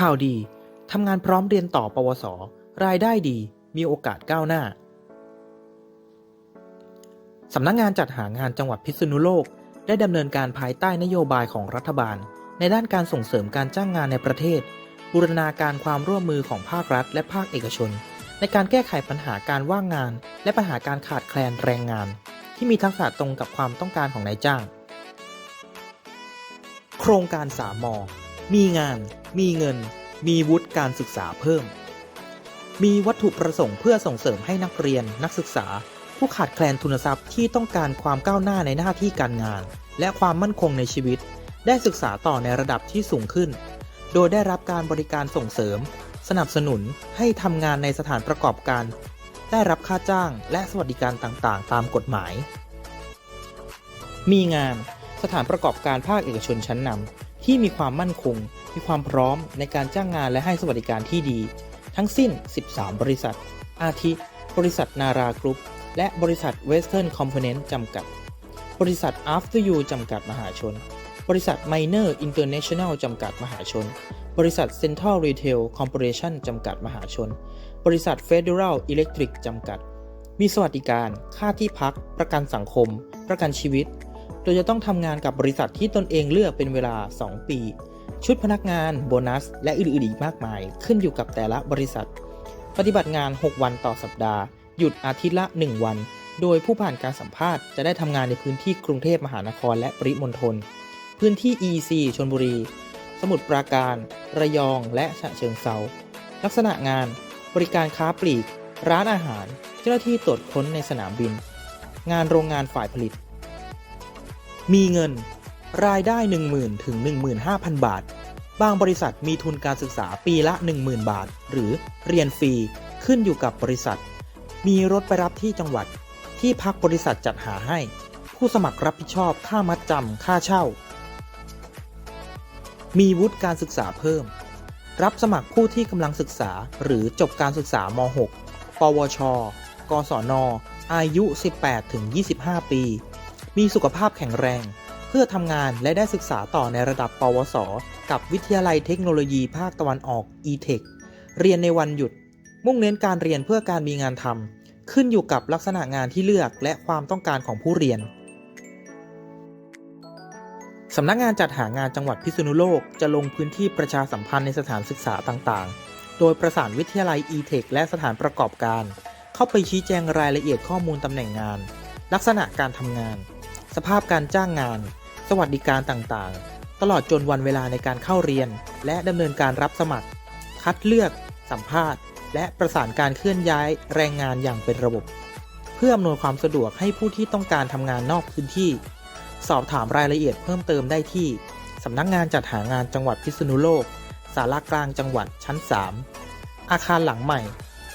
ข่าวดี ทำงานพร้อมเรียนต่อ ปวส รายได้ดี มีโอกาสก้าวหน้า สำนักงงานจัดหางานจังหวัดพิษณุโลก ได้ดำเนินการภายใต้นโยบายของรัฐบาล ในด้านการส่งเสริมการจ้างงานในประเทศ บูรณาการความร่วมมือของภาครัฐ และภาคเอกชน ในการแก้ไขปัญหาการว่างงาน และปัญหาการขาดแคลนแรงงาน ที่มีทักษะตรงกับความต้องการของนายจ้าง โครงการสามม มีงาน มีเงิน มีวุฒิการศึกษาเพิ่ม มีวัตถุประสงค์เพื่อส่งเสริมให้นักเรียน นักศึกษา ผู้ขาดแคลนทุนทรัพย์ที่ต้องการความก้าวหน้าในหน้าที่การงาน และความมั่นคงในชีวิต ได้ศึกษาต่อในระดับที่สูงขึ้น โดยได้รับการบริการส่งเสริม สนับสนุนให้ทำงานในสถานประกอบการ ได้รับค่าจ้างและสวัสดิการต่างๆ ตามกฎหมาย มีงานสถานประกอบการภาคเอกชนชั้นนำ ที่มีความมั่นคง มีความพร้อมในการจ้างงานและให้สวัสดิการที่ดี ทั้งสิ้น 13 บริษัท อาทิ บริษัทนารากรุ๊ป และบริษัท Western Component จำกัด บริษัท After You จำกัดมหาชน บริษัท Minor International จำกัดมหาชน บริษัท Central Retail Corporation จำกัดมหาชน บริษัท Federal Electric จำกัด มีสวัสดิการ ค่าที่พัก ประกันสังคม ประกันชีวิต โดยจะต้องทำงานกับบริษัทที่ตนเองเลือกเป็นเวลา 2 ปี ชุดพนักงาน โบนัส และอื่นๆอีกมากมาย ขึ้นอยู่กับแต่ละบริษัท ปฏิบัติงาน 6 วันต่อสัปดาห์ หยุดอาทิตย์ละ 1 วัน โดยผู้ผ่านการสัมภาษณ์จะได้ทำงานในพื้นที่กรุงเทพมหานครและปริมณฑล พื้นที่ EEC ชนบุรี สมุทรปราการ ระยอง และฉะเชิงเซา ลักษณะงาน บริการค้าปลีก ร้านอาหาร เจ้าหน้าที่ตรวจค้นในสนามบิน งานโรงงานฝ่ายผลิต มีเงิน รายได้ 10,000 ถึง 15,000 บาท บางบริษัทมีทุนการศึกษาปีละ 10,000 บาท หรือเรียนฟรี ขึ้นอยู่กับบริษัท มีรถไปรับที่จังหวัด ที่พักบริษัทจัดหาให้ ผู้สมัครรับผิดชอบค่ามัดจำค่าเช่า มีวุฒิการศึกษาเพิ่ม รับสมัครผู้ที่กำลังศึกษาหรือจบการศึกษาม 6 ปวช กศน อายุ 18-25 ปี มีสุขภาพแข็งแรง เพื่อทำงานและได้ศึกษาต่อในระดับ ปวส กับวิทยาลัยเทคโนโลยีภาคตะวันออก e-tech เรียนในวันหยุด มุ่งเน้นการเรียนเพื่อการมีงานทำขึ้นอยู่กับลักษณะงานที่เลือกและความต้องการของผู้เรียนสำนักงานจัดหางานจังหวัดพิษณุโลกจะลงพื้นที่ประชาสัมพันธ์ในสถานศึกษาต่างๆ โดยประสานวิทยาลัย e-tech และสถานประกอบการ เข้าไปชี้แจงรายละเอียดข้อมูลตำแหน่งงาน ลักษณะการทำงาน สภาพการจ้างงาน สวัสดิการต่างๆ ตลอดจนวันเวลาในการเข้าเรียน และดำเนินการรับสมัคร คัดเลือก สัมภาษณ์ และประสานการเคลื่อนย้ายแรงงานอย่างเป็นระบบ เพื่ออำนวยความสะดวกให้ผู้ที่ต้องการทำงานนอกพื้นที่ สอบถามรายละเอียดเพิ่มเติมได้ที่สำนักงงานจัดหางานจังหวัดพิษณุโลกสารากลางจังหวัดชั้น 3 อาคารหลังใหม่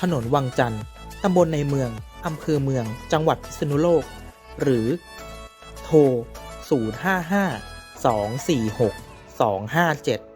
ถนนวังจันทร์ตำบลในเมือง อำเภอเมือง จังหวัดพิษณุโลก หรือ โทร 055 246 257